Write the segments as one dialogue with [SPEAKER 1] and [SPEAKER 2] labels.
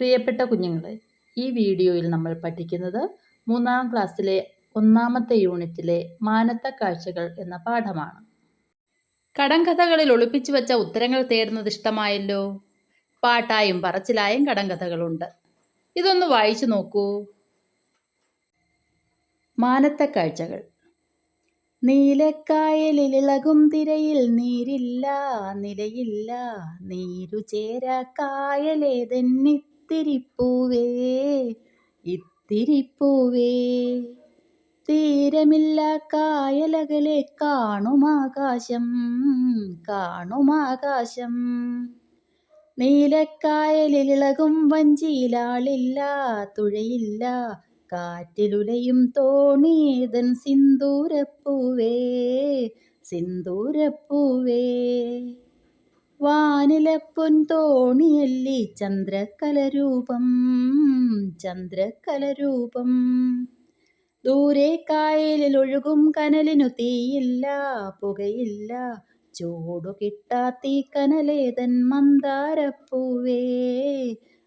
[SPEAKER 1] പ്രിയപ്പെട്ട കുഞ്ഞുങ്ങളെ ഈ വീഡിയോയിൽ നമ്മൾ പഠിക്കുന്നത് മൂന്നാം ക്ലാസ്സിലെ ഒന്നാമത്തെ യൂണിറ്റിലെ മാനത്ത കാഴ്ചകൾ എന്ന പാഠമാണ്. കടങ്കഥകളിൽ ഒളിപ്പിച്ചു വെച്ച ഉത്തരങ്ങൾ തേടുന്നത് ഇഷ്ടമായല്ലോ? പാട്ടായും പറച്ചിലായും കടങ്കഥകളുണ്ട് ഇതൊന്ന് വായിച്ചു നോക്കൂ. മാനത്ത കാഴ്ചകൾ. നീലക്കായലിളിളകും തിരയിൽ നീരില്ല നിലയില്ല നീരു ചേര കായലേതെന്നിത്തിരിപ്പൂവേ ഇത്തിരിപ്പൂവേ. തീരമില്ല കായലകലെ കാണുമാകാശം കാണുമാകാശം. നീലക്കായലിളകും വഞ്ചിയിലാളില്ല തുഴയില്ല കാറ്റിലുലയും തോണിയേതൻ സിന്ദൂരപ്പൂവേ സിന്ദൂരപ്പൂവേ. വാനിലെ ചന്ദ്രകലരൂപം ചന്ദ്രകലരൂപം. ദൂരെ കായലിൽ ഒഴുകും കനലിനു തീയില്ല പുകയില്ല. ചൂടു കിട്ടാത്തീ കനലേതൻ മന്ദാരപ്പൂവേ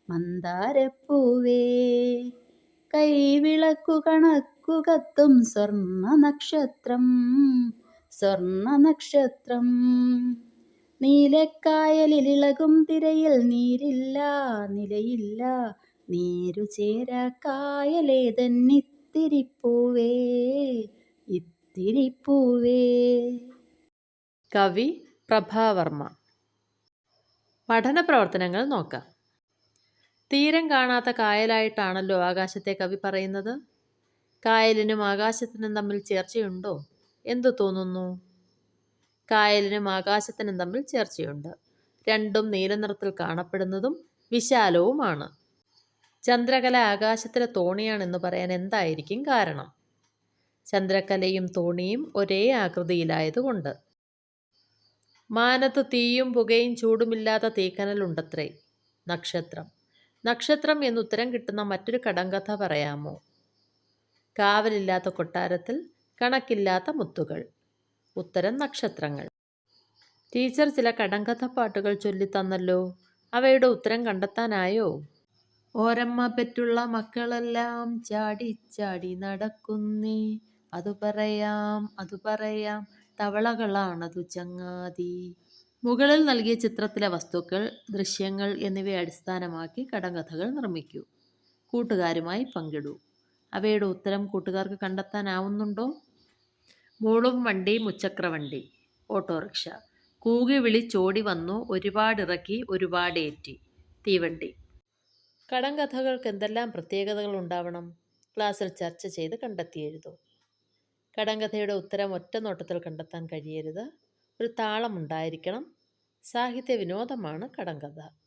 [SPEAKER 1] മന്ദാരപ്പൂവേ. കൈവിളക്കു കണക്കു കത്തും സ്വർണ നക്ഷത്രം സ്വർണ നക്ഷത്രം. നീലക്കായലിളിളകും തിരയിൽ നീരില്ല നിലയില്ല. നീരു ചേര കായലേതെന്നിത്തിരിപ്പൂവേ ഇത്തിരിപ്പൂവേ
[SPEAKER 2] കവി പ്രഭാവർമ്മ. പഠന പ്രവർത്തനങ്ങൾ നോക്കാം. തീരം കാണാത്ത കായലായിട്ടാണല്ലോ ആകാശത്തെ കവി പറയുന്നത്? കായലിനും ആകാശത്തിനും തമ്മിൽ ചേർച്ചയുണ്ടോ? എന്തു തോന്നുന്നു? കായലിനും ആകാശത്തിനും തമ്മിൽ ചേർച്ചയുണ്ട്. രണ്ടും നീലനിറത്തിൽ കാണപ്പെടുന്നതും വിശാലവുമാണ്. ചന്ദ്രകല ആകാശത്തിലെ തോണിയാണെന്ന് പറയാൻ എന്തായിരിക്കും കാരണം? ചന്ദ്രകലയും തോണിയും ഒരേ ആകൃതിയിലായതുകൊണ്ട്. മാനത്ത് തീയും പുകയും ചൂടുമില്ലാത്ത തീക്കനലുണ്ടത്രേ. നക്ഷത്രം. നക്ഷത്രം എന്നുത്തരം കിട്ടുന്ന മറ്റൊരു കടങ്കഥ പറയാമോ? കാവലില്ലാത്ത കൊട്ടാരത്തിൽ കണക്കില്ലാത്ത മുത്തുകൾ. ഉത്തരം നക്ഷത്രങ്ങൾ. ടീച്ചർ ചില കടങ്കഥ പാട്ടുകൾ ചൊല്ലിത്തന്നല്ലോ. അവയുടെ ഉത്തരം കണ്ടെത്താനായോ? ഓരമ്മ പെറ്റുള്ള മക്കളെല്ലാം ചാടി ചാടി നടക്കുന്നേ. അതു പറയാം അതു പറയാം. തവളകളാണതു ചങ്ങാതി. മുകളിൽ നൽകിയ ചിത്രത്തിലെ വസ്തുക്കൾ ദൃശ്യങ്ങൾ എന്നിവയെ അടിസ്ഥാനമാക്കി കടങ്കഥകൾ നിർമ്മിക്കൂ. കൂട്ടുകാരുമായി പങ്കിടൂ. അവയുടെ ഉത്തരം കൂട്ടുകാർക്ക് കണ്ടെത്താനാവുന്നുണ്ടോ? മൂളും വണ്ടി മുച്ചക്രവണ്ടി ഓട്ടോറിക്ഷ. കൂകി വിളിച്ചോടി വന്നു ഒരുപാടിറക്കി ഒരുപാടേറ്റി. തീവണ്ടി. കടം കഥകൾക്ക് എന്തെല്ലാം പ്രത്യേകതകൾ ഉണ്ടാവണം ക്ലാസ്സിൽ ചർച്ച ചെയ്ത് കണ്ടെത്തി എഴുതൂ. കടങ്കഥയുടെ ഉത്തരം ഒറ്റ നോട്ടത്തിൽ കണ്ടെത്താൻ കഴിയരുത്. ഒരു താളമുണ്ടായിരിക്കണം. സാഹിത്യ വിനോദമാണ് കടങ്കഥ